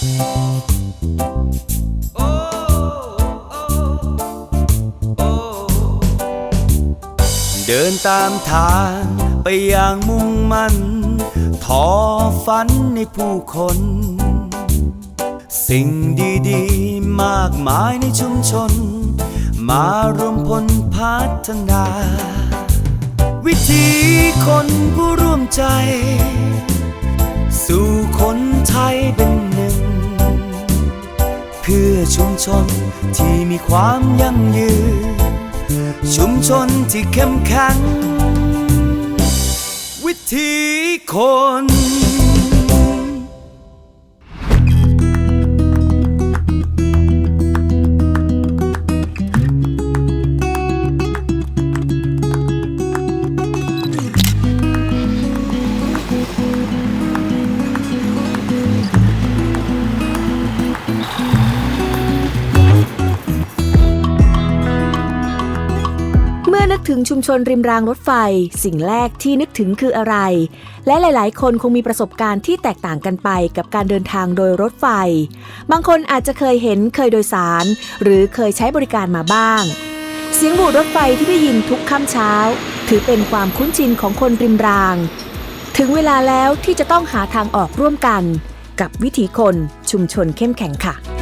เดินตามทางไปอย่างมุ่งมั่นทอฝันในผู้คน สิ่งดีๆ มากมายในชุมชน มารวมพลพัฒนา วิธีคนผู้ร่วมใจ สู่คนไทยเป็น พื่อชุมชนที่มีความยั่งยืน ชุมชนที่เข้มแข็งวิถีคน ชุมชนริมรางรถไฟ สิ่งแรกที่นึกถึงคืออะไร และหลาย ๆ คนคงมีประสบการณ์ที่แตกต่างกันไปกับการเดินทางโดยรถไฟ บางคนอาจจะเคยเห็นเคยโดยสาร หรือเคยใช้บริการมาบ้าง เสียงบูดรถไฟที่ได้ยินทุกค่ำเช้า ถือเป็นความคุ้นชินของคนริมราง ถึงเวลาแล้วที่จะต้องหาทางออกร่วมกัน กับวิถีคนชุมชนเข้มแข็งค่ะ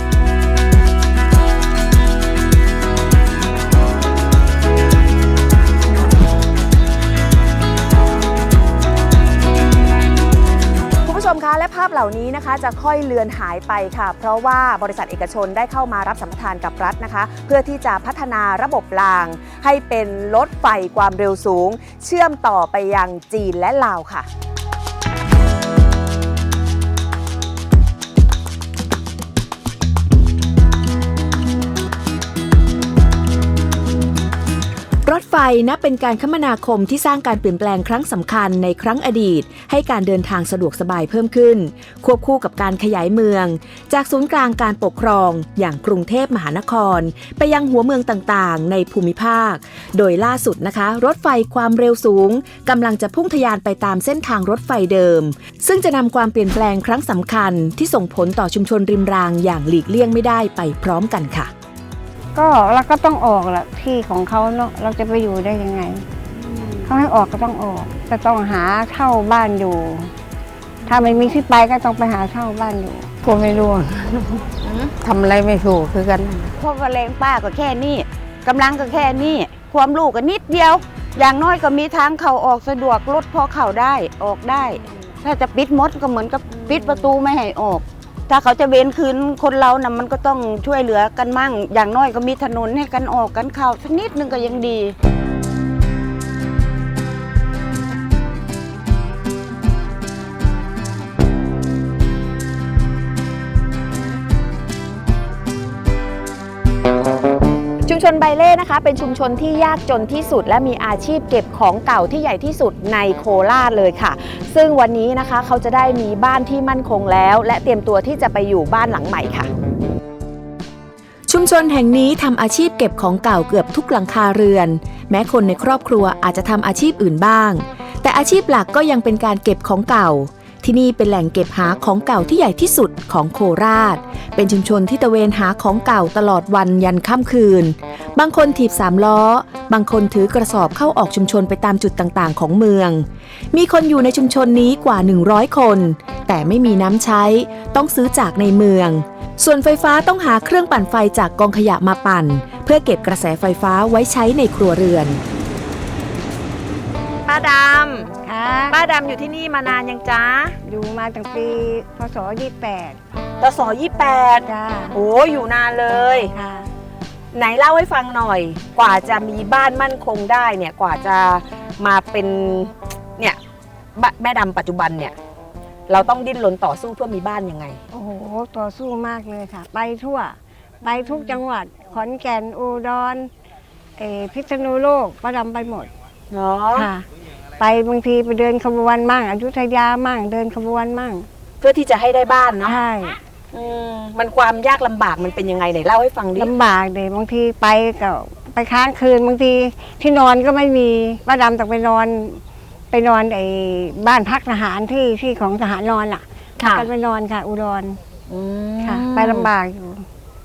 นี้นะคะจะค่อยเลือนหายไปค่ะ เพราะว่าบริษัทเอกชนได้เข้ามารับสัมปทานกับรัฐนะคะ เพื่อที่จะพัฒนาระบบราง ให้เป็นรถไฟความเร็วสูง เชื่อมต่อไปยังจีนและลาวค่ะ ไฟนับเป็นการคมนาคมที่สร้างการเปลี่ยนแปลงครั้งสำคัญในครั้งอดีต ให้การเดินทางสะดวกสบายเพิ่มขึ้น ควบคู่กับการขยายเมือง จากศูนย์กลางการปกครอง อย่างกรุงเทพมหานคร ไปยังหัวเมืองต่างๆ ในภูมิภาค โดยล่าสุดนะคะ รถไฟความเร็วสูงกำลังจะพุ่งทะยานไปตามเส้นทางรถไฟเดิม ซึ่งจะนำความเปลี่ยนแปลงครั้งสำคัญ ที่ส่งผลต่อชุมชนริมรางอย่างหลีกเลี่ยงไม่ได้ไปพร้อมกันค่ะ ก็เราก็ต้องออกแหละที่ของเขาเนาะเราจะไปอยู่ได้ยังไงเขาให้ออกก็ต้องออกจะต้องหาเช่าบ้านอยู่ ถ้าไม่มีที่ไปก็ต้องไปหาเช่าบ้านอยู่กูไม่รู้ทำอะไรไม่ถูกคือกันเพราะว่าแรงป้าก็แค่นี้กำลังก็แค่นี้ความลูกก็นิดเดียว อย่างน้อยก็มีทางเข้าออกสะดวกรถพอเข้าได้ออกได้ ถ้าจะปิดมดก็เหมือนกับปิดประตูไม่ให้ออก ถ้าเขาจะเว้นคืนคนเรานะ่ะมันก็ต้องช่วยเหลือกันมั่ง อย่างน้อยก็มีถนนให้กันออกกันเข้าสักนิดนึงก็ยังดี นะคะ เป็นชุมชนที่ยากจนที่สุด และมีอาชีพเก็บของเก่าที่ใหญ่ที่สุดในโคราชเลยค่ะ ซึ่งวันนี้นะคะเขาจะได้มีบ้านที่มั่นคงแล้ว และเตรียมตัวที่จะไปอยู่บ้านหลังใหม่ค่ะชุมชนแห่งนี้ทำอาชีพเก็บของเก่าเกือบทุกหลังคาเรือน แม้คนในครอบครัวอาจจะทำอาชีพอื่นบ้าง แต่อาชีพหลักก็ยังเป็นการเก็บของเก่า ที่นี่เป็นแหล่งเก็บหาของเก่าที่ใหญ่ที่สุดของโคราช เป็นชุมชนที่ตะเวนหาของเก่าตลอดวันยันค่ำคืน บางคนถีบสามล้อ บางคนถือกระสอบเข้าออกชุมชนไปตามจุดต่างๆ ของเมือง มีคนอยู่ในชุมชนนี้กว่า 100 คน แต่ไม่มีน้ำใช้ ต้องซื้อจากในเมือง ส่วนไฟฟ้าต้องหาเครื่องปั่นไฟจากกองขยะมาปั่น เพื่อเก็บกระแสไฟฟ้าไว้ใช้ในครัวเรือนป้าดำ ป้าดำอยู่ที่นี่มานานยังจ้าอยู่มาตั้งปีพศยี่แปดตศยี่แปดจ้าโอ้อยู่นานเลย ค่ะ ไหนเล่าให้ฟังหน่อย กว่าจะมีบ้านมั่นคงได้เนี่ย กว่าจะมาเป็นเนี่ยบแม่ดำปัจจุบันเนี่ย เราต้องดิ้นรนต่อสู้เพื่อมีบ้านยังไง โอ้โห ต่อสู้มากเลยค่ะ ไปทั่ว ไปทุกจังหวัด ขอนแก่น อุดรเออพิษณุโลก ประดำไปหมด เนาะ ค่ะ ไปบางทีไปเดินขบวนมั่งอยุธยามั่งเดินขบวนมั่งเพื่อที่จะให้ได้บ้านเนาะใช่อืมมันความยากลำบากมันเป็นยังไงไหนเล่าให้ฟังดิลำบากเดยบางทีไปก็ไปค้างคืนบางทีที่นอนก็ไม่มีป้าดำต้องไปนอน ไปนอนไอ้บ้านพักทหารที่ที่ของทหารนอนล่ะค่ะกันไปนอนค่ะ อุดรออืมค่ะ ไปลำบากอยู่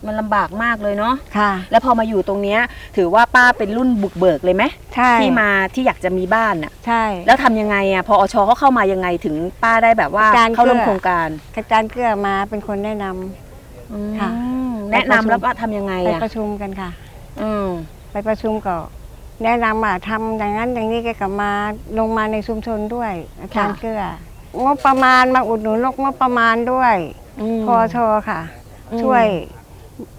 มันลำบากมากเลยเนาะค่ะแล้วพอมาอยู่ตรงเนี้ยถือว่าป้าเป็นรุ่นบุกเบิกเลยไหมใช่ที่มาที่อยากจะมีบ้านน่ะ ใช่แล้วทำยังไงอะพออชเขาเข้ามายังไงถึงป้าได้แบบว่าอาจารย์เข้าร่วมเกื้อ โครงการอาจารย์เกื้อมาเป็นคนแนะนำค่ะอืมแนะนำแล้วว่าทำยังไงไปอะประชุมกันค่ะ อืมไปประชุมก็แนะนำว่าทำอย่างนั้นอย่างนี้แกก็มาลงมาในชุมชนด้วย อาจารย์เกื้องบประมาณมาอุดหนุนลกงบประมาณด้วย ม พอชอค่ะ อืม ช่วย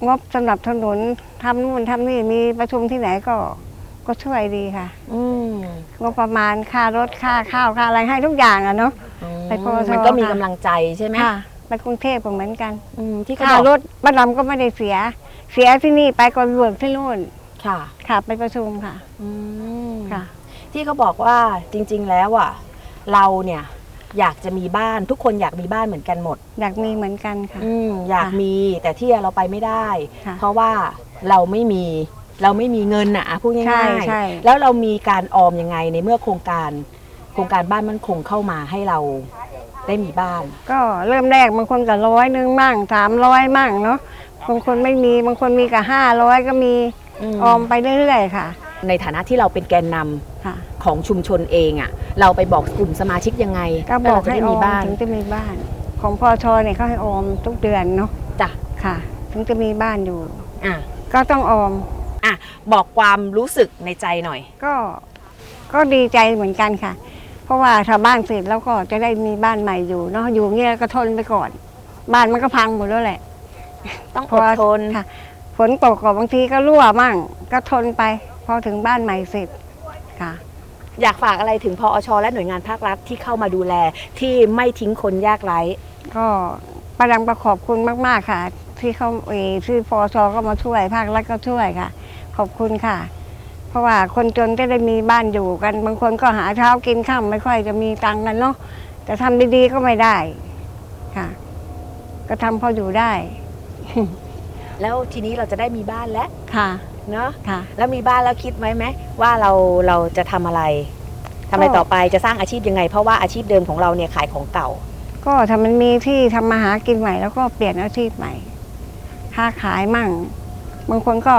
งบสนับสนุนทำนู่นทำนี่มีประชุมที่ไหนก็ก็ช่วยดีค่ะอืมงบประมาณค่ารถค่าข้าวค่าอะไรให้ทุกอย่างอะเนาะ ไปพอชมันก็มีค่ะ กำลังใจใช่ไหมค่ะไปกรุงเทพก็เหมือนกันอืมที่เขาค่าบอกรถบ้านลำก็ไม่ได้เสีย เสียที่นี่ไปก็เบิกที่นู่นค่ะค่ะ ไปประชุมค่ะอืม ค่ะ ที่เขาบอกว่าจริง ๆ แล้วอะ เราเนี่ย อยากจะมีบ้านทุกคนอยากมีบ้านเหมือนกันหมด อยากมีเหมือนกันค่ะ อืมอยากค่ะมีแต่ที่เราไปไม่ได้ ค่ะ เพราะว่าเราไม่มีเราไม่มีเงินน่ะอะพูดใช่ง่ายใช่ๆแล้วเรามีการออมยังไงในเมื่อโครงการ โครงการบ้านมั่นคงเข้ามาให้เราได้มีบ้าน ก็เริ่มแรกบางคนก็ร้อยหนึงมั่งสามร้อยมั่งเนาะบางคนไม่มีบางคนมีกับห้าร้อยก็มีออมไปเรื่อยๆค่ะ ในฐานะที่เราเป็นแกนนำค่ะของชุมชนเองอะ เราไปบอกกลุ่มสมาชิกยังไงก็บอกว่าเราจะให้ได้อมีอมบ้านถึงจะมีบ้าน ของพอชอเนี่ยเขาให้ออมทุกเดือนเนาะจ้ะค่ะ ถึงจะมีบ้านอยู่ อะก็ต้องออม อะบอกความรู้สึกในใจหน่อย ก็ก็ดีใจเหมือนกันค่ะ เพราะว่าถ้าบ้านเสร็จแล้วก็จะได้มีบ้านใหม่อยู่เนาะอยู่เงี้ยก็ทนไปก่อน บ้านมันก็พังหมดแล้วแหละ ต้องพออดทน ค่ะฝนตกก็บางทีก็รั่วมั่งก็ทนไป พอถึงบ้านใหม่เสร็จค่ะ อยากฝากอะไรถึงพออชและหน่วยงานภาครัฐที่เข้ามาดูแลที่ไม่ทิ้งคนยากไร้ ก็ประดังประขอบคุณมาก ๆ ค่ะ ที่เขาเออที่พอชก็มาช่วย ภาครัฐก็ช่วยค่ะ ขอบคุณค่ะ เพราะว่าคนจนจะได้มีบ้านอยู่กัน บางคนก็หาเช้ากินข้ามไม่ค่อยจะมีตังค์กันเนาะแต่ทำดีๆก็ไม่ได้ค่ะ ก็ทำพออยู่ได้ แล้วทีนี้เราจะได้มีบ้านแล้วค่ะ เนาะค่ะ แล้วมีบ้านแล้วคิดไหมไหมว่าเราเราจะทำอะไรทำอะไรก็ต่อไปจะสร้างอาชีพยังไง เพราะว่าอาชีพเดิมของเราเนี่ยขายของเก่า ก็ถ้ามันมีที่ทำมาหากินใหม่แล้วก็เปลี่ยนอาชีพใหม่ ค้าขายมั่ง บางคนก็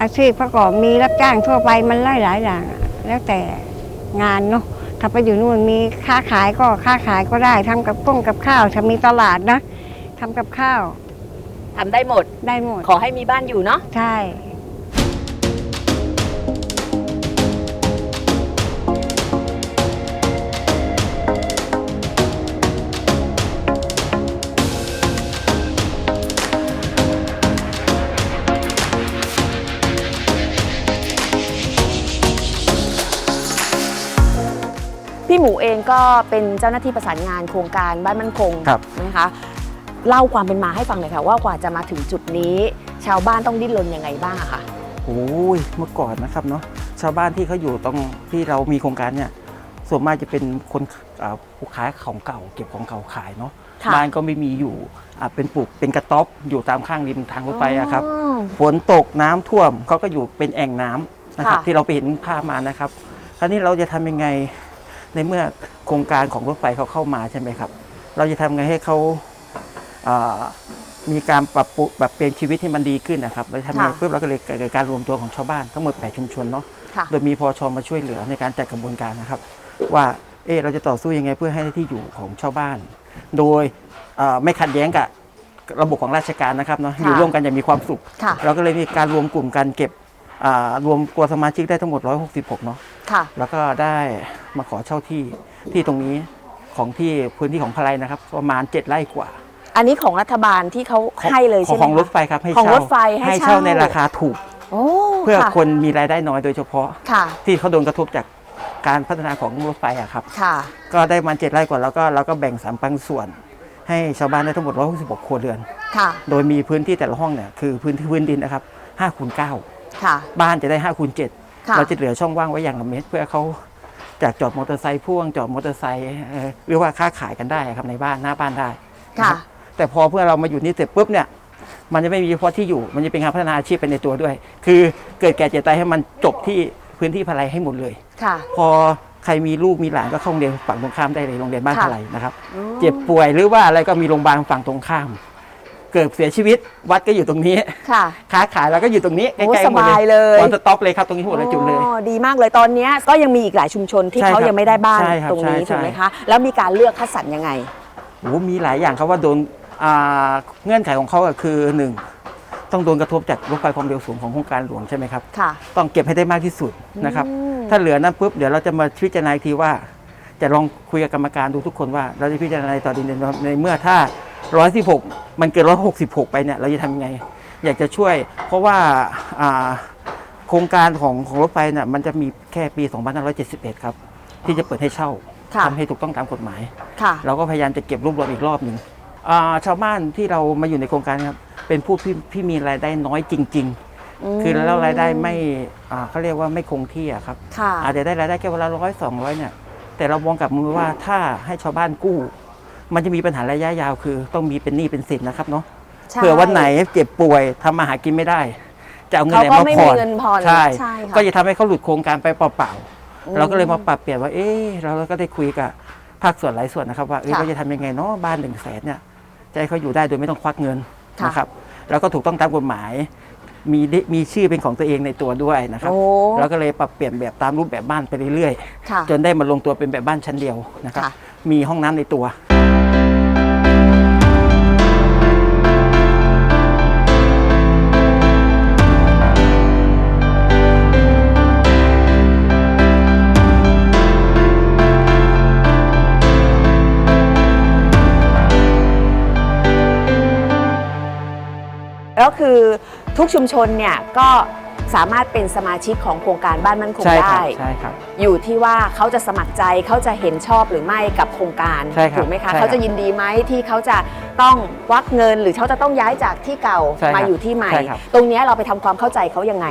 อาชีพประกอบมีรับจ้างทั่วไปมันหลายหลายๆอย่างอะแล้วแต่งานเนาะ ถ้าไปอยู่นู่นมีค้าขายก็ค้าขายก็ได้ทำกับป้งกับข้าวถ้ามีตลาดนะทำกับข้าว ทำได้หมด ได้หมด ขอให้มีบ้านอยู่เนาะ ใช่ พี่หมูเองก็เป็นเจ้าหน้าที่ประสานงานโครงการบ้านมั่นคงครับ นะคะ เล่าความเป็นมาให้ฟังหน่อยค่ะว่ากว่าจะมาถึงจุดนี้ ชาวบ้านต้องดิ้นรนยังไงบ้างอะคะโอ้ยเมื่อก่อนนะครับเนาะชาวบ้านที่เขาอยู่ตรงที่เรามีโครงการเนี่ยส่วนมากจะเป็นคนอ่าผู้ขายของเก่า เก็บของเก่าขายเนาะค่ะบ้านก็ไม่มีอยู่อ่าเป็นปลูกเป็นกระต๊อบอยู่ตามข้างริมทางรถไฟอะครับอ๋อฝนตกน้ำท่วมเขาก็อยู่เป็นแอ่งน้ำนะครับค่ะที่เราไปเห็นภาพมานะครับ คราวนี้เราจะทำยังไงในเมื่อโครงการของรถไฟเขาเข้ามาใช่ไหมครับ เราจะทำไงให้เขาอ่า มีการปรับปรุปรับเปลี่ยนชีวิตให้มันดีขึ้นนะครับเราจะทำยังไงค่ะเพื่อเราก็เลยเกิดการรวมตัวของชาวบ้านทั้งหมด8ชุมชนเนาะค่ะโดยมีพอชมาช่วยเหลือในการจัดกระบวนการนะครับ ว่าเออเราจะต่อสู้ยังไงเพื่อให้ที่อยู่ของชาวบ้าน โดยเอ่อไม่ขัดแย้งกับระบบของราชการนะครับเนาะค่ะอยู่ร่วมกันอย่างมีความสุข ค่ะ เราก็เลยมีการรวมกลุ่มกันเก็บอ่ารวมตัวสมาชิกได้ทั้งหมด 166 เนาะ ค่ะ แล้วก็ได้มาขอเช่าที่ที่ตรงนี้ของที่พื้นที่ของพลายนะครับ ประมาณ 7 ไร่กว่า อันนี้ของรัฐบาลที่เขาของให้เลยขอใช่งไหมของรถคะไฟครับให้ของเช่ารถไฟให้ให้เช่าเช่าในราคาถูกโอ้เพื่อค่ะคนมีรายได้น้อยโดยเฉพาะค่ะที่เขาโดนกระทบจากการพัฒนาของรถไฟอะครับค่ะก็ได้มาเจ็ดไร่กว่าแล้วก็เราก็แบ่งสามปันส่วน ให้ชาวบ้านได้ทั้งหมด 166 ครัวเรือนค่ะโดยมีพื้นที่แต่ละห้องเนี่ยคือพื้นที่พื้นดินนะครับ5คูณ9ค่ะบ้านจะได้5คูณค่ะ7เราจะเหลือช่องว่างไว้อย่างละเม็ดเพื่อเขาจากจอดมอเตอร์ไซค์พ่วงจอดมอเตอร์ไซค์เอ่อหรือว่าค้าขายกันได้ครับในบ้านหน้าบ้านได้นะค่ะครับ แต่พอเพื่อเรามาอยู่นี่เสร็จปุ๊บเนี่ยมันจะไม่มีเฉพาะที่อยู่ มันจะเป็นการพัฒนาอาชีพไปในตัวด้วย คือเกิดแก่เจ็บตายให้มันจบที่พื้นที่พลายให้หมดเลย ค่ะ พอใครมีลูกมีหลานก็เข้าโรงเรียนฝั่งตรงข้ามได้เลยโรงเรียนบ้านค่ะทลายนะครับ เจ็บป่วยหรือว่าอะไรก็มีโรงพยาบาลฝั่งตรงข้าม เกิดเสียชีวิตวัดก็อยู่ตรงนี้ ค่ะ ค้าขายเราก็อยู่ตรงนี้ใกโอ้ล้ๆหมดสบายเลยวันสต็อปเลยครับตรงนี้หัวเลยจุดเลย อ๋อดีมากเลยตอนเนี้ยก็ยังมีอีกหลายชุมชนที่ใช่เขาครับยังไม่ได้บ้านใช่ครับตรงนี้ใช่ถูกไหมใช่คะ แล้วมีการเลือกคัดสรรยังไง โอ้มีหลายอย่างครับว่าโดนอ่า เงื่อนไขของเขาก็คือหนึ่งต้องโดนกระทบจากรถไฟความเร็วสูงของโครงการหลวงใช่ไหมครับ ค่ะ ต้องเก็บให้ได้มากที่สุดนะครับอืมถ้าเหลือนั้นปุ๊บเดี๋ยวเราจะมาพิจารณาอีกทีว่า จะลองคุยกับกรรมการดูทุกคนว่า เราจะพิจารณาต่อดีในในเมื่อถ้า 116 มันเกิน 166 ไปเนี่ยเราจะทำยังไง อยากจะช่วย เพราะว่าอ่าโครงการของของรถไฟเนี่ยมันจะมีแค่ปี 2571 ครับ ที่จะเปิดให้เช่าค่ะทำให้ถูกต้องตามกฎหมายค่ะเราก็พยายามจะเก็บรวบรวมอีกรอบหนึ่งอ่า ชาวบ้านที่เรามาอยู่ในโครงการนะครับเป็นผู้ที่ที่มีรายได้น้อยจริง ๆ คือแล้วรายได้ไม่อ่าเขาเรียกว่าไม่คงที่อะครับค่ะอาจจะได้รายได้แค่วันละร้อยสองร้อยเนี่ย แต่เรามองกลับมือว่าถ้าให้ชาวบ้านกู้ มันจะมีปัญหาระยะยาวคือ ต้องมีเป็นหนี้เป็นสินนะครับเนาะใช่เผื่อวันไหนเจ็บป่วยทำมาหากินไม่ได้จะเอาเงินไหนเขาก็มาไม่ผ่มีอนเงินผ่อนใช่ใช่ค่ะก็จะทำให้เขาหลุดโครงการไปเปล่าอืมๆเราก็เลยมาปรับเปลี่ยนว่า เอ๊ะเราก็ได้คุยกับภาคส่วนหลายส่วนนะครับว่าเอ๊ะค่ะเราจะทำยังไงเนาะบ้านหนึ่งแสนเนี่ย จะให้เขาอยู่ได้โดยไม่ต้องควักเงินค่ะ นะครับ แล้วก็ถูกต้องตามกฎหมาย มีได้มีชื่อเป็นของตัวเองในตัวด้วยนะครับ โอ้เราก็เลยปรับเปลี่ยนแบบตามรูปแบบบ้านไปเรื่อยค่ะ ๆ จนได้มาลงตัวเป็นแบบบ้านชั้นเดียวนะครับ ค่ะ มีห้องน้ำในตัว แล้วคือทุกชุมชนเนี่ยก็สามารถเป็นสมาชิกของโครงการบ้านมั่นคงใช่ครัได้ บใช่ครับ อยู่ที่ว่าเขาจะสมัครใจเขาจะเห็นชอบหรือไม่กับโครงการใช่ครับถูกไหมคะใช่ครับเขาจะยินดีไหมที่เขาจะต้องควักเงิน หรือเขาจะต้องย้ายจากที่เก่าใช่ครับมาอยู่ที่ใหม่ ใช่ครับ ตรงเนี้ยเราไปทำความเข้าใจเขายังไง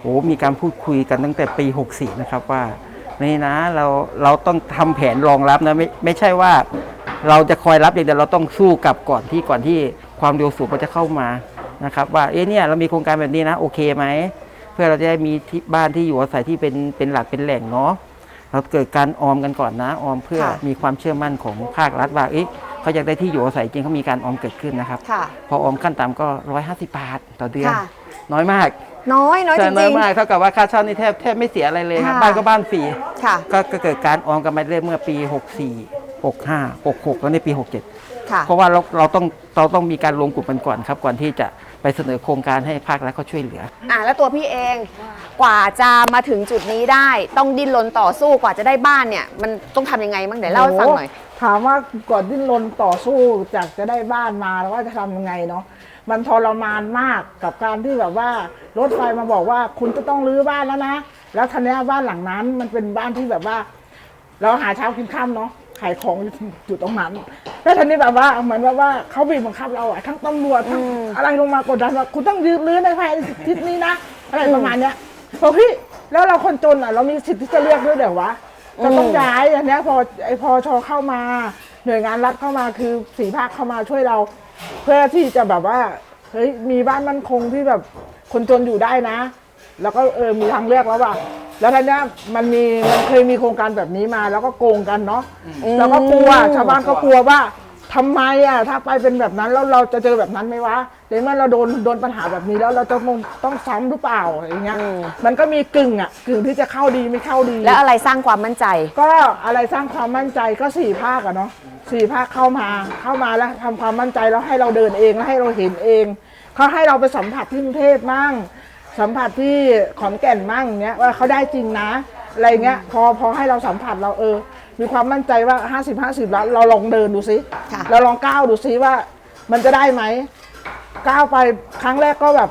โอ้มีการพูดคุยกันตั้งแต่ปี 64 นะครับว่านี่นะเราเราต้องทำแผนรองรับนะไม่ไม่ใช่ว่า เราจะคอยรับอย่างเดียวเราต้องสู้กลับก่อนที่ก่อนที่ความเร็วสูงมันจะเข้ามา นะครับว่าเอ๊ะเนี่ยเรามีโครงการแบบนี้นะโอเคไหมเพื่อเราจะได้มีที่บ้านที่อยู่อาศัยที่เป็นเป็นหลักเป็นแหล่งเนาะเราเกิดการออมกันก่อนนะออมเพื่อค่ะมีความเชื่อมั่นของภาครัฐว่าเอ๊ะเขาอยากได้ที่อยู่อาศัยจริงเขามีการออมเกิดขึ้นนะครับ ค่ะ พอออมขั้นต่ำก็ 150 บาทต่อเดือน ค่ะ น้อยมากน้อยน้อยจใช่น้อริยง มากเท่ากับว่าค่าเช่านี่แทบแทบไม่เสียอะไรเลยครับค่ะ บ้านก็บ้านฟรี ๆ ค่ะ ก็ก็เกิดการออมกันมาเรื่อยเมื่อปี 64 65 66 แล้วในปี 67 ค่ะ เพราะว่าเราเราต้องเราต้องมีการรวมกลุ่มกันก่อนครับก่อนที่จะ ไปเสนอโครงการให้ภาครัฐเขาช่วยเหลือ อะแล้วตัวพี่เองกว่าจะมาถึงจุดนี้ได้ ต้องดิ้นรนต่อสู้กว่าจะได้บ้านเนี่ย มันต้องทำยังไงบ้างไหนเล่าให้ฟังหน่อย โถามว่าก่อนดิ้นรนต่อสู้จากจะได้บ้านมาแล้วว่าจะทำยังไงเนาะมันทรมานมากกับการที่แบบว่ารถไฟมาบอกว่าคุณจะต้องรื้อบ้านแล้วนะ แล้วทันนี้บ้านหลังนั้นมันเป็นบ้านที่แบบว่า เราหาเช้ากินข้ามเนาะ ขายของอยู่อยู่ตรงนั้น แล้วทันนี้แบบว่าเหมือนแบบว่าเขาบีบบังคับเราอะทั้งตำรวจทั้งอะไรลงมากดดันว่าคุณต้องยืนรื้อในภายในอาทิศนี้นะอะไรประมาณเนี้ยบอกพี่แล้วเราคนจนอะเรามีสิทธิ์ที่จะเลือกด้วยเดี๋ยววะเราต้องย้ายอันเนี้ยพอไอพอชอเข้ามา หน่วยงานรัฐเข้ามาคือสีภาคเข้ามาช่วยเรา เพื่อที่จะแบบว่าเฮ้ยมีบ้านมั่นคงที่แบบคนจนอยู่ได้นะ แล้วก็เออมีทางเลือกแล้วว่ะแล้วทีเนี้ยมันมีมันเคยมีโครงการแบบนี้มาแล้วก็โกงกันเนาะแล้วก็กลัวชาวบ้านก็กลัวว่าทำไมอะถ้าไปเป็นแบบนั้นแล้วเราจะเจอแบบนั้นไหมวะในเมื่อเราโดนโดนปัญหาแบบนี้แล้วเราจะต้องต้องซ้ำหรือเปล่าอย่างเงี้ยมันก็มีกึ่งอะกึ่งที่จะเข้าดีไม่เข้าดี แล้วอะไรสร้างความมั่นใจ ก็อะไรสร้างความมั่นใจก็สี่ภาคอะเนาะสี่ภาคเข้ามาเข้ามาแล้วทำความมั่นใจแล้วให้เราเดินเองแล้วให้เราเห็นเองเขาให้เราไปสัมผัสที่กรุงเทพมั่ง สัมผัสที่ขอนแก่นมั่งเนี้ยว่าเขาได้จริงนะ อะไรเงี้ยพอพอให้เราสัมผัสเราเออ มีความมั่นใจว่า 50 50แล้วเราลองเดินดูซิค่ะ เราลองก้าวดูซิว่ามันจะได้ไหมก้าวไปครั้งแรกก็แบบ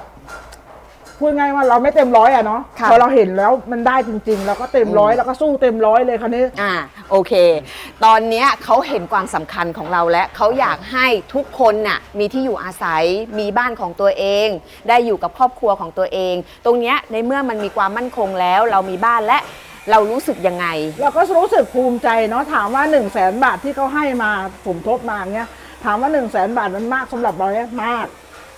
พูดง่ายว่าเราไม่เต็มร้อยอะเนาะค่ะ พอเราเห็นแล้วมันได้จริงๆเราก็เต็มร้อยแล้วก็สู้เต็มร้อยเลยคราวนี้ อ่าโอเค ตอนเนี้ยเขาเห็นความสำคัญของเราและเขาอยากให้ทุกคนน่ะมีที่อยู่อาศัยมีบ้านของตัวเอง ได้อยู่กับครอบครัวของตัวเอง ตรงเนี้ยในเมื่อมันมีความมั่นคงแล้ว เรามีบ้านและเรารู้สึกยังไง เราก็รู้สึกภูมิใจเนาะถามว่า1นึ่งแสนบาทที่เขาให้มาผมทบมาเงี้ยถามว่า1นึ่งแสนบาทมันมากสำหรับเราเนี่ยมาก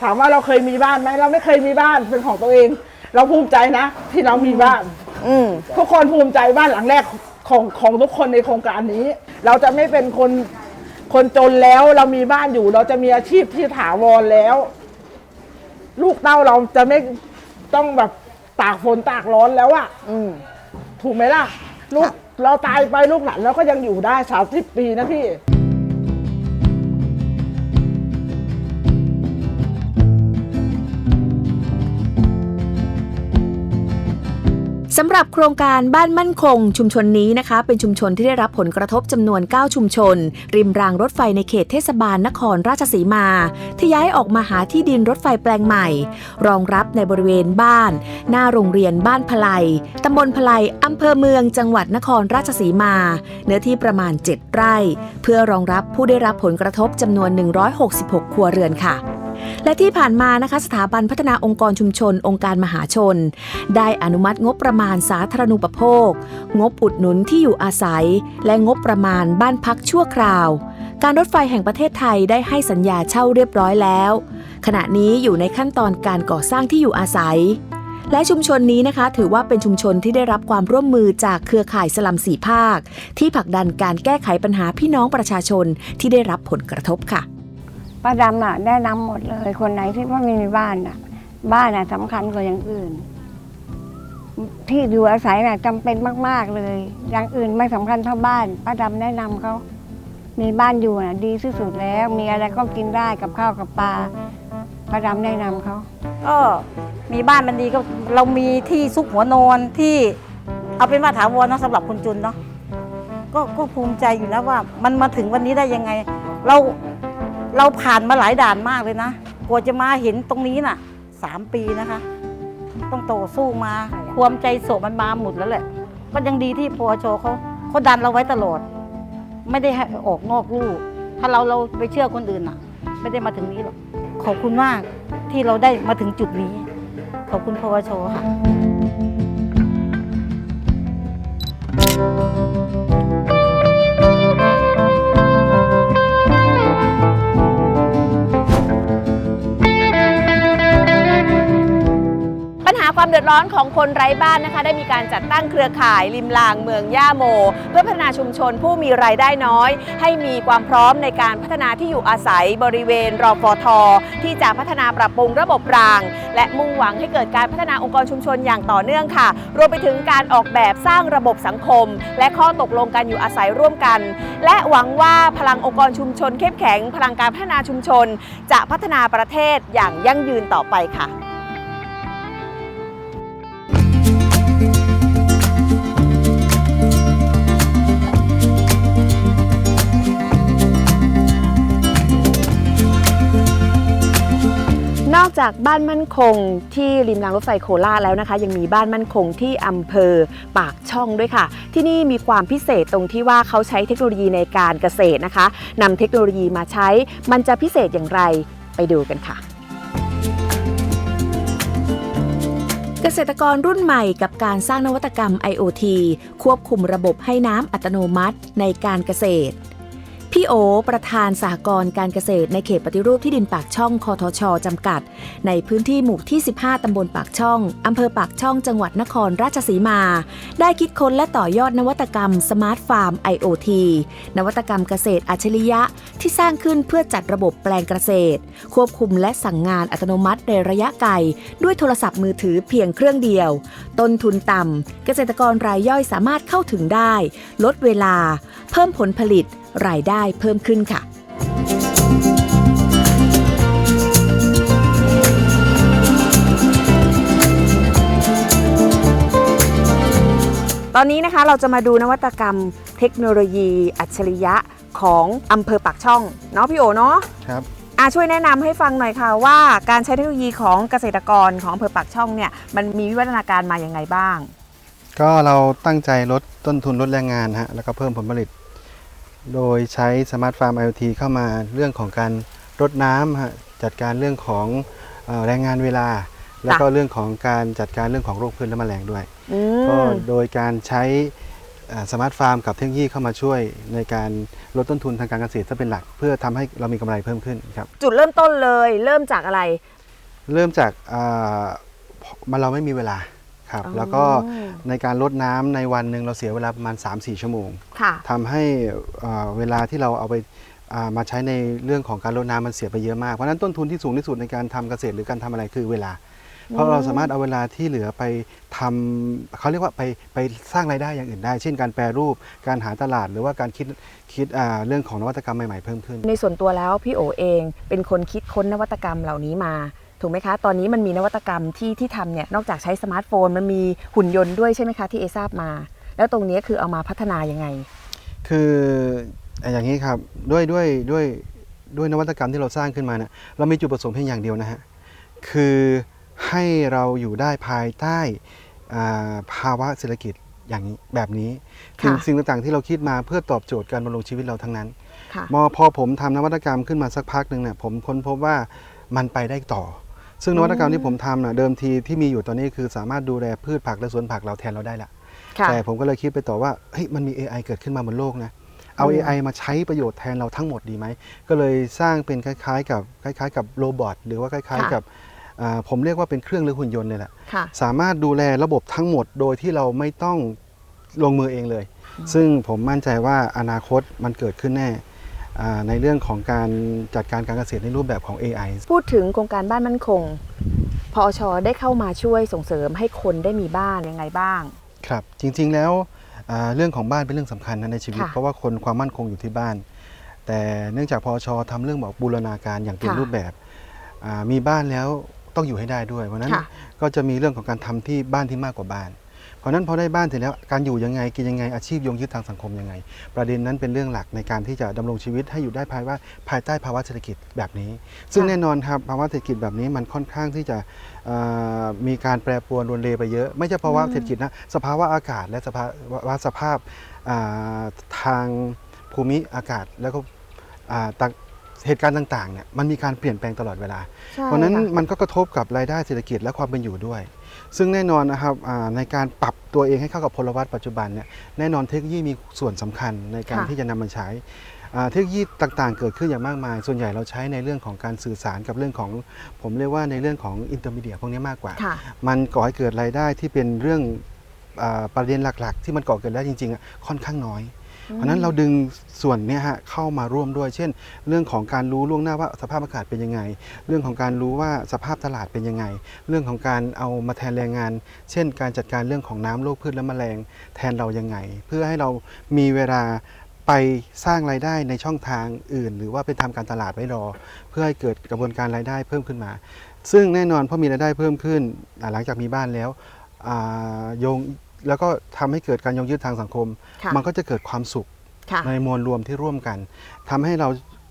ถามว่าเราเคยมีบ้านไหมเราไม่เคยมีบ้านเป็นของตัวเอง เราภูมิใจนะ ที่เรามีบ้าน อืม ทุกคนภูมิใจบ้านหลังแรกของของทุกคนในโครงการนี้ เราจะไม่เป็นคนคนจนแล้วเรามีบ้านอยู่ เราจะมีอาชีพที่ถาวรแล้ว ลูกเต้าเราจะไม่ต้องแบบตากฝนตากร้อนแล้วอะอืม ถูกไหมล่ะ ลูกเราตายไปลูกหลานเราก็ยังอยู่ได้สามสิบปีนะพี่ สำหรับโครงการบ้านมั่นคง ชุมชนนี้นะคะ เป็นชุมชนที่ได้รับผลกระทบจำนวน 9 ชุมชน ริมรางรถไฟในเขตเทศบาลนครราชสีมา ที่ย้ายออกมาหาที่ดินรถไฟแปลงใหม่ รองรับในบริเวณบ้าน หน้าโรงเรียนบ้านพลายตำบลพลายอำเภอเมืองจังหวัดนครราชสีมา เนื้อที่ประมาณ 7 ไร่ เพื่อรองรับผู้ได้รับผลกระทบจำนวน 166 ครัวเรือนค่ะ และที่ผ่านมานะคะสถาบันพัฒนาองค์กรชุมชน องค์การมหาชน ได้อนุมัติงบประมาณสาธารณูปโภค งบอุดหนุนที่อยู่อาศัย และงบประมาณบ้านพักชั่วคราว การรถไฟแห่งประเทศไทยได้ให้สัญญาเช่าเรียบร้อยแล้ว ขณะนี้อยู่ในขั้นตอนการก่อสร้างที่อยู่อาศัยและชุมชนนี้นะคะถือว่าเป็นชุมชนที่ได้รับความร่วมมือจากเครือข่ายสลัมสีภาค ที่ผลักดันการแก้ไขปัญหาพี่น้องประชาชนที่ได้รับผลกระทบค่ะ ป้าดำอะแนะนำหมดเลย คนไหนที่ว่าไม่มีบ้านอะ บ้านอะสำคัญกว่าอย่างอื่น ที่อยู่อาศัยน่ะจำเป็นมาก ๆเลย อย่างอื่นไม่สำคัญเท่าบ้าน ป้าดำแนะนำเขามีบ้านอยู่น่ะ ดีที่สุดแล้ว มีอะไรก็กินได้กับข้าวกับปลาป้าดำแนะนำเขาก็มีบ้านมันดีก็เรามีที่ซุกหัวนอนที่เอาเป็นว่าถาวรเนาะสำหรับคนจุนเนาะก็ก็ภูมิใจอยู่นะว่า มันมาถึงวันนี้ได้ยังไง เรา เราผ่านมาหลายด่านมากเลยนะกว่าจะมาเห็นตรงนี้น่ะสามปีนะคะ ต้องโตสู้มาความใจโศกมันมาหมดแล้วแหละ ก็ยังดีที่พอชเขาเขาดันเราไว้ตลอด ไม่ได้ให้ออกนอกลู่ถ้าเราเราไปเชื่อคนอื่นน่ะ ไม่ได้มาถึงนี้หรอกขอบคุณมากที่เราได้มาถึงจุดนี้ ขอบคุณพวชค่ะ ความเดือดร้อนของคนไร้บ้านนะคะ ได้มีการจัดตั้งเครือข่ายริมรางเมืองย่าโม เพื่อพัฒนาชุมชนผู้มีรายได้น้อย ให้มีความพร้อมในการพัฒนาที่อยู่อาศัยบริเวณรอฟท ที่จะพัฒนาปรับปรุงระบบราง และมุ่งหวังให้เกิดการพัฒนาองค์กรชุมชนอย่างต่อเนื่องค่ะ รวมไปถึงการออกแบบสร้างระบบสังคม และข้อตกลงการอยู่อาศัยร่วมกัน และหวังว่าพลังองค์กรชุมชนเข้มแข็ง พลังการพัฒนาชุมชน จะพัฒนาประเทศอย่างยั่งยืนต่อไปค่ะ อกจากบ้านมั่นคงที่ริมรางรถไฟโคราชแล้วนะคะ ยังมีบ้านมั่นคงที่อำเภอปากช่องด้วยค่ะ ที่นี่มีความพิเศษตรงที่ว่าเขาใช้เทคโนโลยีในการเกษตรนะคะนำเทคโนโลยีมาใช้มันจะพิเศษอย่างไรไปดูกันค่ะเกษตรกรรุ่นใหม่กับการสร้างนวัตกรรม IoT ควบคุมระบบให้น้ำอัตโนมัติในการเกษตร พี่โอ ประธานสหกรณ์การเกษตรในเขตปฏิรูปที่ดินปากช่องคอทชจำกัด ในพื้นที่หมู่ที่ 15 ตำบลปากช่อง อำเภอปากช่องจังหวัดนครราชสีมา ได้คิดค้นและต่อยอดนวัตกรรมสมาร์ทฟาร์ม IoT นวัตกรรมเกษตรอัจฉริยะที่สร้างขึ้นเพื่อจัดระบบแปลงเกษตร ควบคุมและสั่งงานอัตโนมัติในระยะไกล ด้วยโทรศัพท์มือถือเพียงเครื่องเดียว ต้นทุนต่ำเกษตรกรรายย่อยสามารถเข้าถึงได้ ลดเวลา เพิ่มผลผลิต รายได้เพิ่มขึ้นค่ะตอนนี้นะคะเราจะมาดูนวัตกรรมเทคโนโลยีอัจฉริยะของอำเภอปากช่องเนาะพี่โอเนาะครับอาช่วยแนะนำให้ฟังหน่อยค่ะว่าการใช้เทคโนโลยีของเกษตรกรของอำเภอปากช่องเนี่ยมันมีวิวัฒนาการมาอย่างไงบ้าง ก็เราตั้งใจลดต้นทุนลดแรงงานฮะแล้วก็เพิ่มผลผลิต โดยใช้สมาร์ทฟาร์ม IoT เข้ามาเรื่องของการรดน้ำฮะจัดการเรื่องของเอ่อแรงงานเวลา แล้วก็เรื่องของการจัดการเรื่องของโรคพืชและแมลงด้วยอืก็มโดยการใช้สมาร์ทฟาร์มกับเทคโนโลยีเข้ามาช่วยในการลดต้นทุนทางการเกษตรซะเป็นหลัก เพื่อทำให้เรามีกำไรเพิ่มขึ้นครับจุดเริ่มต้นเลยเริ่มจากอะไร เริ่มจากอ่ามันเราไม่มีเวลา ครับอ๋อแล้วก็ในการลดน้ำในวันหนึ่งเราเสียเวลาประมาณ 3-4 ชั่วโมงค่ะทำให้เอ่อเวลาที่เราเอาไปอ่ามาใช้ในเรื่องของการลดน้ำมันเสียไปเยอะมากเพราะฉะนั้นต้นทุนที่สูงที่สุดในการทำเกษตรหรือการทำอะไรคือเวลา เพราะเราสามารถเอาเวลาที่เหลือไปทำเขาเรียกว่าไปไปสร้างรายได้อย่างอื่นได้ เช่นการแปรรูปการหาตลาดหรือว่าการคิดคิดอ่าเรื่องของนวัตกรรมใหม่ๆเพิ่มขึ้น ในส่วนตัวแล้วพี่โอเองเป็นคนคิดค้นนวัตกรรมเหล่านี้มา ถูกไหมคะ ตอนนี้มันมีนวัตกรรมที่ที่ทำเนี่ยนอกจากใช้สมาร์ทโฟน มันมีหุ่นยนต์ด้วยใช่ไหมคะที่เอทราบมา แล้วตรงนี้คือเอามาพัฒนายังไง คืออย่างนี้ครับด้วยด้วยด้วยด้วยนวัตกรรมที่เราสร้างขึ้นมาเนี่ยเรามีจุดประสงค์เพียงอย่างเดียวนะฮะคือให้เราอยู่ได้ภายใต้อ่าภาวะเศรษฐกิจอย่างนี้แบบนี้ค่ะสิ่งต่างๆที่เราคิดมาเพื่อตอบโจทย์การดำรงชีวิตเราทั้งนั้นค่ะมอพอผมทำนวัตกรรมขึ้นมาสักพักหนึ่งเนี่ยผมค้นพบว่ามันไปได้ต่อ ซึ่งนวัตกรรมที่ผมทำน่ะเดิมทีที่มีอยู่ตอนนี้คือสามารถดูแลพืชผักและสวนผักเราแทนเราได้ละค่ะ แต่ผมก็เลยคิดไปต่อว่าเฮ้ยมันมี AI เกิดขึ้นมาบนโลกนะเอาอืม AI มาใช้ประโยชน์แทนเราทั้งหมดดีไหม ก็เลยสร้างเป็นคล้ายๆ กับคล้ายๆ กับโรบอทหรือว่าคล้าย ๆ กับอ่าผมเรียกว่าเป็นเครื่องหรือหุ่นยนต์เนี่ยแหละ ค่ะ สามารถดูแลระบบทั้งหมดโดยที่เราไม่ต้องลงมือเองเลย ซึ่งผมมั่นใจว่าอนาคตมันเกิดขึ้นแน่อ่า ในเรื่องของการจัดการการเกษตรในรูปแบบของ AI พูดถึงโครงการบ้านมั่นคงพอชได้เข้ามาช่วยส่งเสริมให้คนได้มีบ้านยังไงบ้าง ครับจริงๆแล้วอ่าเรื่องของบ้านเป็นเรื่องสำคัญนะในชีวิตค่ะเพราะว่าคนความมั่นคงอยู่ที่บ้าน แต่เนื่องจากพอชทำเรื่องบอกบูรณาการอย่างเต็มค่ะรูปแบบอ่ามีบ้านแล้วต้องอยู่ให้ได้ด้วยเพราะฉะนั้นค่ะก็จะมีเรื่องของการทำที่บ้านที่มากกว่าบ้าน เพราะนั้นพอได้บ้านเสร็จแล้วการอยู่ยังไงกินยังไงอาชีพยงยึดทางสังคมยังไง ประเด็นนั้นเป็นเรื่องหลักในการที่จะดำรงชีวิตให้อยู่ได้ภายว่าภายใต้ภาวะเศรษฐกิจแบบนี้ ซึ่งแน่นอนครับภาวะเศรษฐกิจแบบนี้มันค่อนข้างที่จะมีการแปรปรวนรวนเรไปเยอะ ไม่ใช่ภาวะเศรษฐกิจนะสภาวะอากาศและสภาวะสภาพทางภูมิอากาศแล้วก็ต่าง เหตุการณ์ต่างๆเนี่ยมันมีการเปลี่ยนแปลงตลอดเวลา ใช่เพราะฉะนั้นค่มันก็กระทบกับรายได้เศรษฐกิจและความเป็นอยู่ด้วย ซึ่งแน่นอนนะครับอ่าในการปรับตัวเองให้เข้ากับพลวัตปัจจุบันเนี่ยแน่นอนเทคโนโลยีมีส่วนสำคัญในการค่ะ ที่จะนำมาใช้อ่าเทคโนโลยีต่างๆ เกิดขึ้นอย่างมากมาย ส่วนใหญ่เราใช้ในเรื่องของการสื่อสารกับเรื่องของ ผมเรียกว่าในเรื่องของอินเตอร์มีเดียพวกนี้มากกว่า ค่ะ มันก่อให้เกิดรายได้ที่เป็นเรื่องอาประเด็นหลัก ๆ ที่มันก่อเกิดได้จริงๆอะค่อนข้างน้อย เพราะนั้นเราดึงส่วนนี้ฮะเข้ามาร่วมด้วย เช่น เรื่องของการรู้ล่วงหน้าว่าสภาพอากาศเป็นยังไง เรื่องของการรู้ว่าสภาพตลาดเป็นยังไง เรื่องของการเอามาแทนแรงงาน เช่น การจัดการเรื่องของน้ำโรคพืชและแมลงแทนเรายังไง เพื่อให้เรามีเวลาไปสร้างรายได้ในช่องทางอื่น หรือว่าไปทำการตลาดไว้รอ เพื่อให้เกิดกระบวนการรายได้เพิ่มขึ้นมา ซึ่งแน่นอนพอมีรายได้เพิ่มขึ้น หลังจากมีบ้านแล้วโยง แล้วก็ทำให้เกิดการยงยืดทางสังคมค่ะมันก็จะเกิดความสุขค่ะในมวลรวมที่ร่วมกันทำให้เรา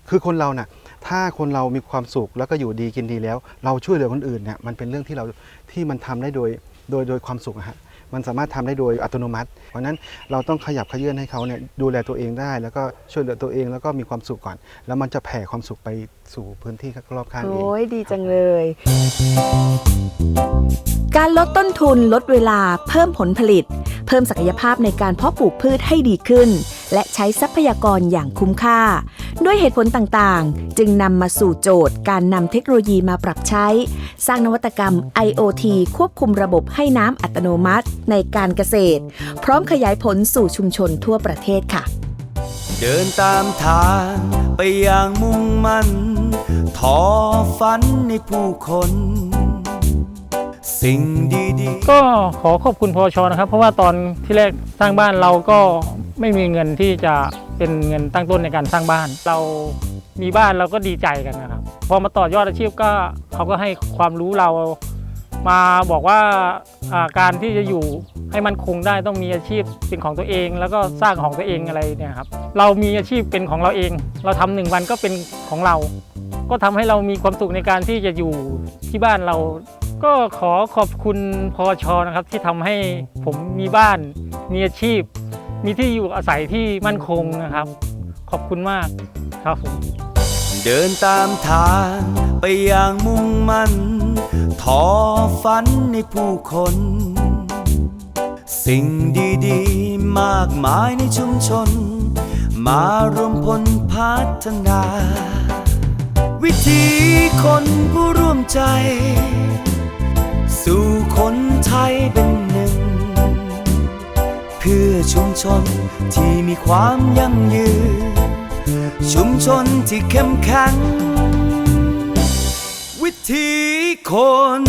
คือคนเราน่ะถ้าคนเรามีความสุขแล้วก็อยู่ดีกินดีแล้ว เราช่วยเหลือคนอื่นเนี่ยมันเป็นเรื่องที่เราที่มันทำได้โดยโดยโดยความสุขอะฮะมันสามารถทำได้โดยอัตโนมัติ เพราะฉะนั้นเราต้องขยับขยื่นให้เขาเนี่ยดูแลตัวเองได้ แล้วก็ช่วยเหลือตัวเองแล้วก็มีความสุขก่อน แล้วมันจะแผ่ความสุขไปสู่พื้นที่รอบข้างเองโอ้ยดีจังเลย การลดต้นทุนลดเวลาเพิ่มผลผลิต เพิ่มศักยภาพในการเพาะปลูกพืชให้ดีขึ้น และใช้ทรัพยากรอย่างคุ้มค่า ด้วยเหตุผลต่างๆ จึงนำมาสู่โจทย์ การนำเทคโนโลยีมาปรับใช้ สร้างนวัตกรรม IoT ควบคุมระบบให้น้ำอัตโนมัติในการเกษตร พร้อมขยายผลสู่ชุมชนทั่วประเทศค่ะ เดินตามทางไปอย่างมุ่งมั่นทอฝันในผู้คน สิ่งดีๆ ก็ขอขอบคุณพอชนะครับ เพราะว่าตอนที่แรกสร้างบ้านเราก็ไม่มีเงินที่จะเป็นเงินตั้งต้นในการสร้างบ้าน เรามีบ้านเราก็ดีใจกันนะครับ พอมาต่อยอดอาชีพก็เขาก็ให้ความรู้เรามาบอกว่าอ่าการที่จะอยู่ให้มันคงได้ต้องมีอาชีพเป็นของตัวเอง แล้วก็สร้างของตัวเองอะไรเนี่ยครับเรามีอาชีพเป็นของเราเอง เราทำหนึ่งวันก็เป็นของเรา ก็ทำให้เรามีความสุขในการที่จะอยู่ที่บ้านเรา ก็ขอขอบคุณพอชนะครับที่ทำให้ผมมีบ้าน มีอาชีพ มีที่อยู่อาศัยที่มั่นคงนะครับ ขอบคุณมากครับผมเดินตามทางไปอย่างมุ่งมั่นทอฝันในผู้คน สิ่งดีๆ มากมายในชุมชน มารวมพลพัฒนา วิธีคนผู้ร่วมใจ สู่คนไทยเป็นหนึ่ง เพื่อชุมชนที่มีความยั่งยืน ชุมชนที่เข้มแข็งวิถีคน